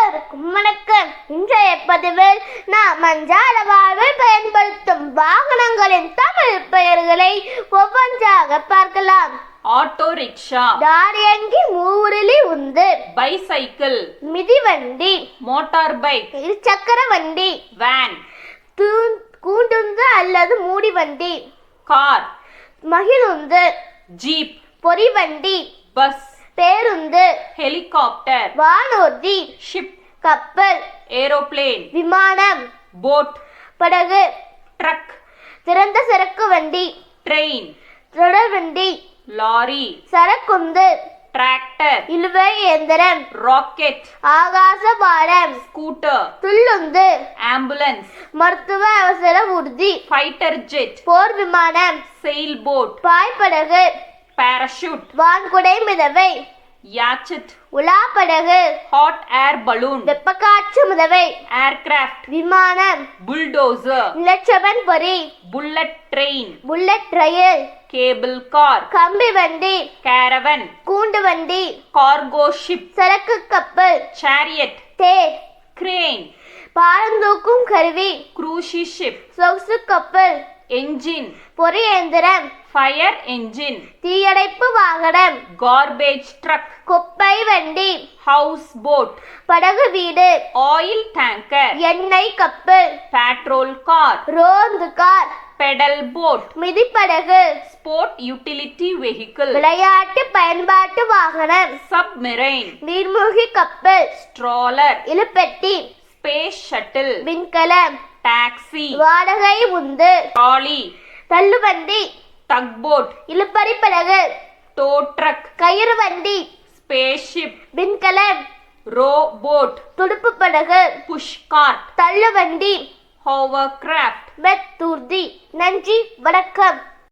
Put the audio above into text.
அனைவருக்கும் வணக்கம். இன்றைய பதிவில் நாம் மஞ்சால வாழ்வில் பயன்படுத்தும் வாகனங்களின் தமிழ் பெயர்களை ஒவ்வொன்றாக பார்க்கலாம். ஆட்டோ ரிக்ஷா தாரியங்கி மூரிலி உந்து பைசைக்கிள் மிதிவண்டி மோட்டார் பைக் இருசக்கர வண்டி வேன் கூண்டுந்து அல்லது மூடி வண்டி கார் மகிழுந்து ஜீப் பொறிவண்டி பஸ் பேருந்து ஹெலிகாப்டர் வானூர்தி ஷிப் கப்பல் ஏரோப்ளேன் விமானம் போட் படகு ட்ரக் திறந்த சரக்கு வண்டி ட்ரெயின் தொடர்வண்டி லாரி சரக்குந்து டிராக்டர் இழுவை இயந்திரம் ராக்கெட் ஆகாச பாலம் ஸ்கூட்டர் துள்ளுந்து ஆம்புலன்ஸ் மருத்துவ அவசர ஊர்தி ஃபைட்டர் ஜெட் போர் விமானம் செயில் போட் பாய்படகு பாராஷூட் வான்குடை மிதவை. யாச்சட் உலாப்படகு. ஹாட் ஏர் பலூன் வெப்பக்காற்று மிதவை. ஏர்கிராஃப்ட் விமானம். புல்டோசர் நிலச்சவன் பொறி. புல்லட் ட்ரெயின் புல்லட் ரயில். கேபிள் கார் கம்பி வண்டி. கேரவன் கூண்டு வண்டி. கார்கோ ஷிப் சரக்கு கப்பல். சேரியட் தேர் கிரேன் பாரந்தூக்கும் கருவி. Cruise ஷிப் சொகுசு கப்பல். என்ஜின் பொறி இயந்திரம். ஃபயர் என்ஜின் தீயணைப்பு வாகனம். கார்பேஜ் ட்ரக் குப்பை வண்டி. ஹவுஸ் போட் படகு வீடு. ஆயில் டேங்கர் எண்ணெய் கப்பல் பெட்ரோல் கார் ரோந்து கார். பெடல் போட் மிதிப்படகு. ஸ்போர்ட் யூட்டிலிட்டி வெஹிக்கிள் விளையாட்டு பயன்பாட்டு வாகனம். சப்மெரைன் நீர்மூழ்கி கப்பல் ஸ்ட்ராலர் இழுப்பெட்டி ஸ்பேஸ் ஷட்டில் விண்கலம். டாக்ஸி வாடகை உந்து. ட்ராலி தள்ளுவண்டி டக் போட் இழுப்பறி படகு ட்ரக் கயிறு வண்டி ஸ்பேஸ் ஷிப் விண்கலம் ரோ போட் துடுப்பு படகு புஷ் கார்ட் தள்ளுவண்டி ஹோவர் கிராஃப்ட் மெத்தூர்தி நன்றி வணக்கம்.